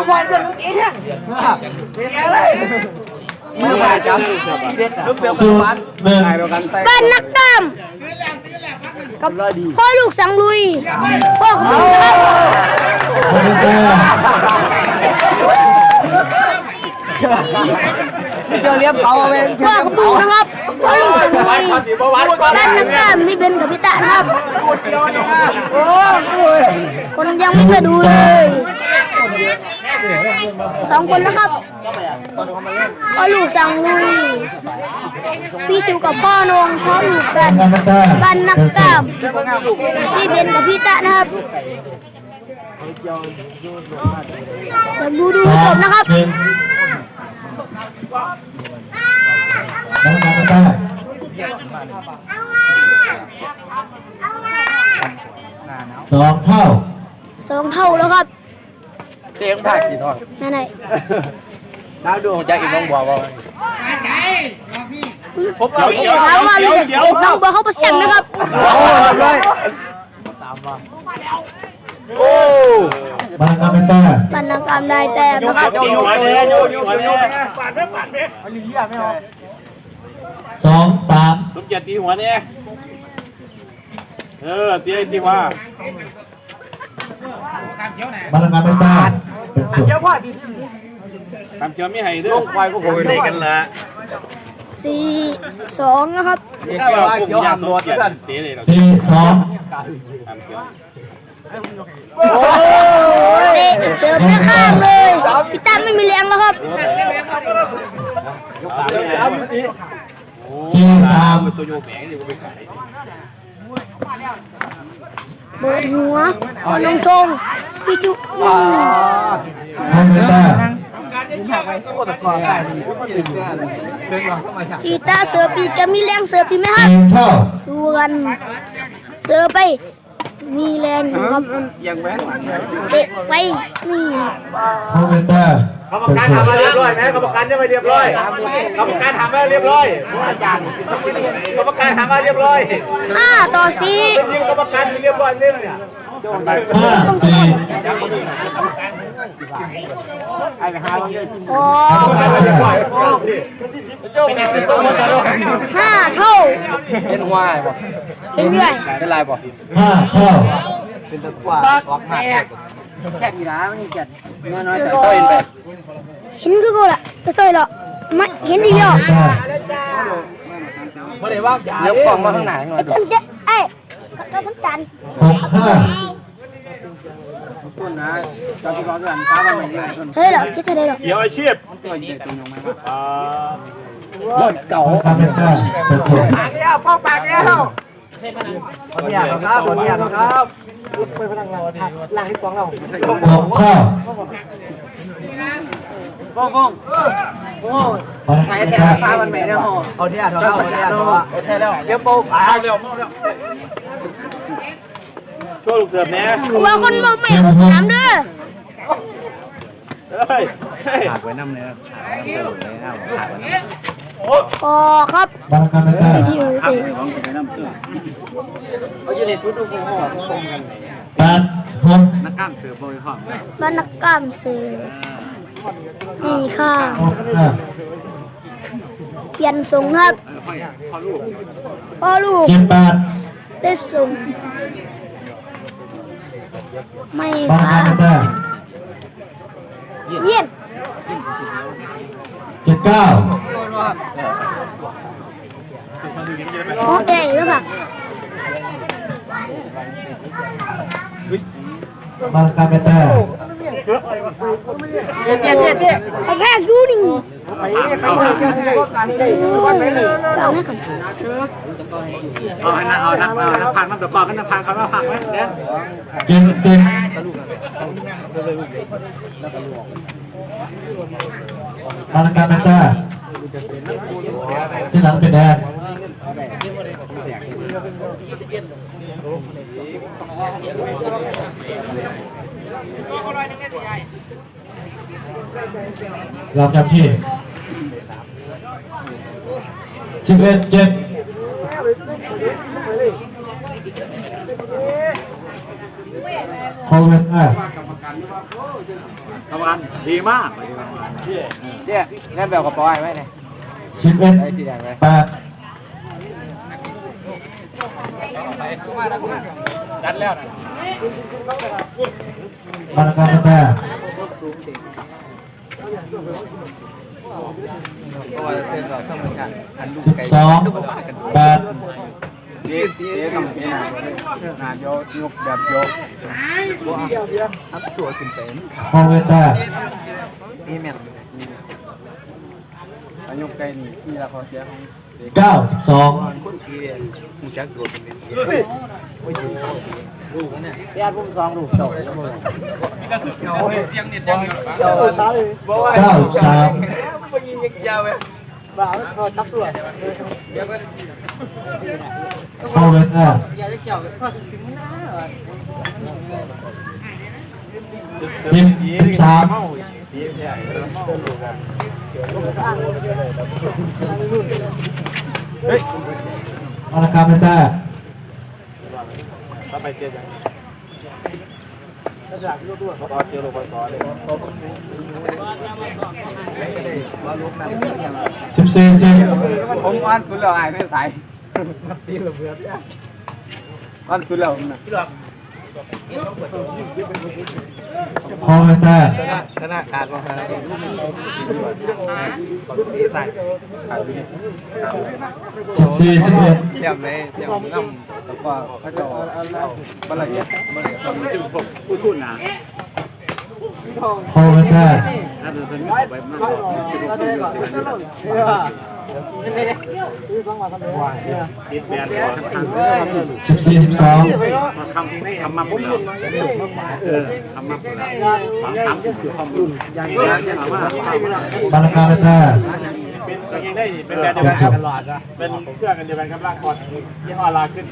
ก็บอลเดินตีเนี่ยมือมาจับลูกเสือศูนย์หนึ่งบ้านนักกล้ามกับพ่อลูกสังลุยพ่อของผมครับเมนเตอร์เจอเลี้ยงเขาเป็นพ่อของผมนะครับพ่อลูก สังลุยบ้านนักกล้ามนี่เป็นกับพิตะนะครับคนยังไม่มาดูเลยสองคนนะครับพ่อลูกสังลุยพี่จิวกับพ่อนงพ่อลูกกันบ้านนักกล้ามพี่เบนกับพี่ตะนะครับอยากดูดูสจองบนะครับน้อมเมนเตอร์ สองเท่าสองเท่าแล้วครับเสียงภาคสีทองนั่นไงดาวดวงจากอีกน้องบัวบ่พี่ถามว่ารู้จักน้องเบอร์เขาเปอร์เซ็นต์นะครับบ้านคอมเมนเตอร์บรรณากรรมได้แต้มนะครับ สองสามสมเกียรติตีหัวเนี่ยเออตีตีหัวบ้านคอมเมนเตอร์เป็นศูนย์ทำเขียวไม่ให้ด้วยลงควายก็โวยเลยกันละสี่สองนะครับเกี่ยวกับยางตัวเกียรติตีเลยเราสี่สองทำเขียวเตะเสริมหน้าข้างเลยพี่ตั้มไม่มีแรงแล้วครับ สี่สามตัวโยกแหงอยู่ก็ไปขายเบิดหัวพอนงชงพี่จุอืมคอมเมนเตอร์อีตาเสือปีกจะมีแรงเสือปีกไหมครับสี่เท่าดูกันเสือไป มีแรงอยู่ครับเตะไปนี่คอมเมนเตอร์ กรรมการทำมาเรียบร้อยไหมกรรมการจะไปเรียบร้อยกรรมการทำมาเรียบร้อยอาจารย์กรรมการทำมาเรียบร้อยห้าต่อสี่ยิงกรรมการเรียบร้อยเนี่ยเนี่ยห้าสี่โอ้คอมเมนเตอร์ห้าเท่าเห็นหัวบ่เห็นด้วยเป็นลายบ่ห้าเท่า แค่นี้นะมันเจ็ดน้อยๆแต่เต้าเห็นไปเห็นก็กูละก็ซอยหรอกไม่เห็นดีคเดีอยวมเมนเตอร์เลี้ยวกล่องมาข้างหน้าหน่อยดูเต็มเจ๊เอ้ยก็สำจันหกห้าเฮ้ยเหรอคิดเท่าไรหรอเกี่ยวอาชีพบ้านคอมเมนเตอร์เป็นศู นย์เนี่ยพ่อปากเนี่ยเนี่ยครับเนี่ยครับหลังที่สองเราหกเท่าก้องก้องบ้านคอมเมนเตอร์เอาเนี่ยเราเอาเนี่ยเราโอเคแล้วเดี๋ยวโป๊ะตาเร็วมากแล้วช่วยลูกเสือแน่ว่าคนบ่ไม่เขาสนามเด้อเฮ้ยเฮ้ยขาดไว้น้ำเลย พอครับบ้านคอมเมนเตอร์พี่ทิวเตะแปดหกบ้านนักกล้ามเสือนี่ค่ะเปลี่ยนทรงครับพ่อลูกเจ็ดแปดได้ส่งไม่บ้านคอค่ะเมนเตอร์เยี่ยนเจ็ดเก้า โอเคแล้วค่ะบ้านคอมเมนเตอร์เดี๋ยวเดี๋ยวเดี๋ยวเอาแค่ดูนี่ไปเขาเดินกันวันไหนเลยเอาไม่ขันเอาให้นั่งเอานั่งเอานั่งพังนั่งตะกอนกันนั่งพังเขามาพังไหมเนี่ยเจ็ดเจ็ดบ้านคอมเมนเตอร์ ที่หลังเป็นแดงเราจำที่สิบเอ็ดเจ็ดโควิดอะทำงานดีมากเนี่ยแน่แบบกระป๋อยไว้เนี่ย สิบเอ็ดไอ้สีแดงไว้แปดดันแล้วนะบรรณาการเป็นแต่เพราะว่าเส้นเราต้องเหมือนกันอันลูกสิบไก่สองแปดเจ๊เจ๊ทำเนี่ยงานโยกยกแบบโยกอัพตัวขึ้นเต็มพอเป็นแต่อีเมลอัน ยกไก่นี่ที่เราขอเสียของเก้าสองคนที่มูจักตัวเป็นญาติพุ่มซองลูกโตเอาเสียงเนี่ยจังโตตาเลยเก้าสามยาวเว้ยบ่าวเขาทับตัวพอเป็นแต่อย่าได้เกี่ยวกับข้อถึงถึงนะสิบสิบสาม บรรณาการเป็นแต่ถ้าไปเจ๊ยังถ้าอากยกด้วยขอเจอลงไปก่อนเลยสิบสี่สิบผมอ่านสุดแล้วไอ้ไม่ใส่ตีระเบิดอ่านสุดแล้วนะ พอเป็นแต่ธนาคารมาครับสิบสี่สิบเอ็ดเตรียมเลยเตรียมน้ำแล้วก็พระเจ้าบัลลังก์บัลลังก์สิบหกผมพูดพูดนะพอเป็นแต่ ถ้าเป็นไม่ไปมากคิดแบนก่อนทางสิบสี่สิบสองมาคำคำมาพูดแล้วเออคำมาพูดแล้วบางคำคือความรุนอย่างนี้เนี่ยถามว่าบรราการเป็นแต่เป็นยังได้เป็นแบรนด์เดียวกันครับเป็นเครื่องกันเดียวกันครับลากคอนยี่ห้อลาขึ้น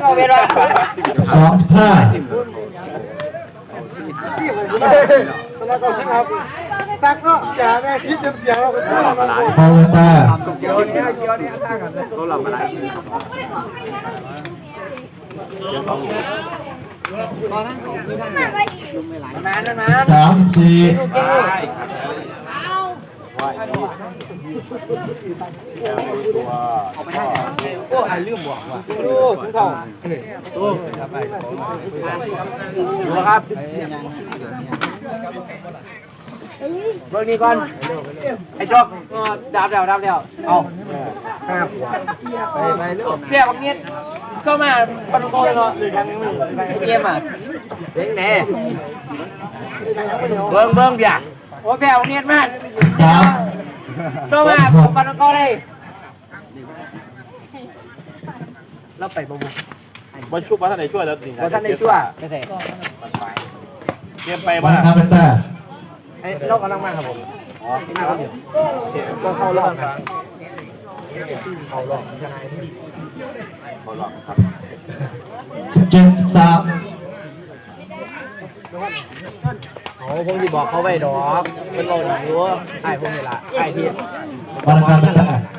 ก็เวลาสองสิบห้าแล้วก็ครับ ตักเนาะอย่าแม่คิดจนเสียงเราไปดมันพอเป็นแต่เกี่ยวเนี่ยเกี่ยวเนี่ยท่ากันเลยตัวเรามาหลายมานะนะสามสิบ สี่โอ้ไอ้ลืมบอกว่ะโอ้ถึงเท่าดูครับเบิ่องนี้ก่อนไอ้จอกดับแล้วดับแล้วเอาห้าขวดไปไปเรื่องเสียบางนิดเข้ามาปนุโกเลยเนาะเกมอะเด้งแน่เบิ่งเบิ่งเบียโอ้แพ้บางนิดมากสามเข้ามาปนุโกเลย เราไปบ่บุวันชุบว่าท่านไหนช่วยแล้วนี่บ่ทันได้ชั่วไม่ใช่เตรียมไปบรว่ารณาการเป็นแต่ไอ้เรากำลังมาครับผมอ๋อที่มาครับเดี๋ยวก็เข้ารอบครับสิบเจ็ดสิบสามโอ้ผมสิบอกเขาไว้ดอกเป็นเราอยู่ไอ้ผมนี่ล่ะไอ้ที่บรรณาการเป็นแต่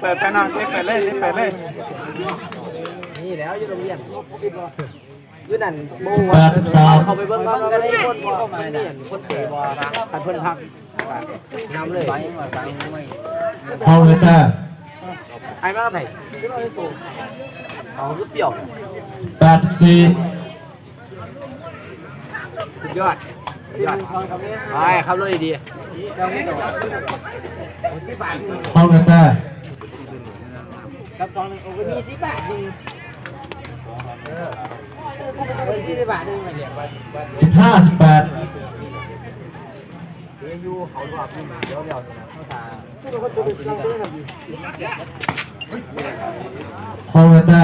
เปิดไปนั่งเปิดเลยเปิดเลยนี่แล้วอยู่โรงเรียนอยู่นั่นบ่สิบแปว่าดสิบสามเขาไปเบิ่งกันก็เลยคนบ่มาเนี่ยคนเตะบ่คันเพิ่นพักนำเลยพอเป็นแต่ไอ้มาไผเอาลูกเปรี้ยวแปดสิบสี่สุดยอดสุดยอดไปขับรถดีพอเป็นแต่ กับกองหนึ่งโอ้ยมีสิบบาทหนึ่งมีสิบบาทหนึ่งมาเนี่ยสิบห้าสิบแปดๆอยู่เขารอบนี้เดี๋ยวเดี๋ยวนะเขาตาพอเป็นแต่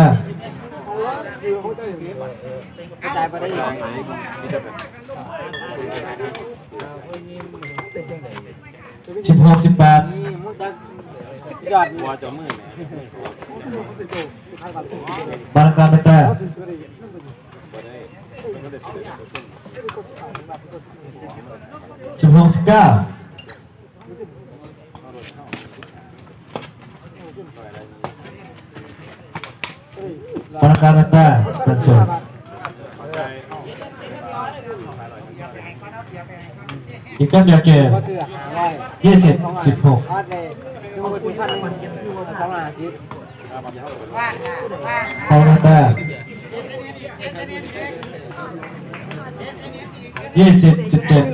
กระจายไปได้ยังไงสิบหกสิบแปด ยอดหัวจมือบรรณาการเป็นแต่สิบหกสิบเก้าบรรณาการเป็นแต่เป็นส่วนอีกแต้มเดียวเกมก็คือหาร้อยยี่สิบสิบหกทอดเล ยคือมันคุณพันมันสองอาทิตย์ พอมาแต้มยี่สิบสิบเจ็ด เ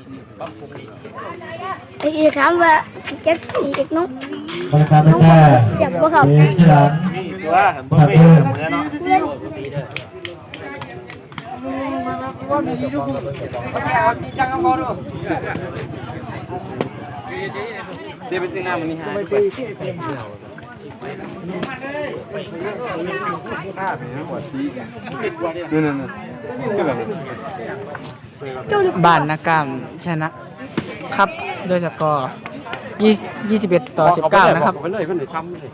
อีกคำว่าแจ็คอีกน้องบริการได้แค่เสียบบ่ครับเสียที่ร้านว่าผัดเพิ่มเดี๋ยวไปซื้อน้ำมันนี่ฮะ บ้านนากามชนะครับโดยสกอร์21 ต่อ 19 นะครับ ไปเลยเพิ่นได้ทำเลย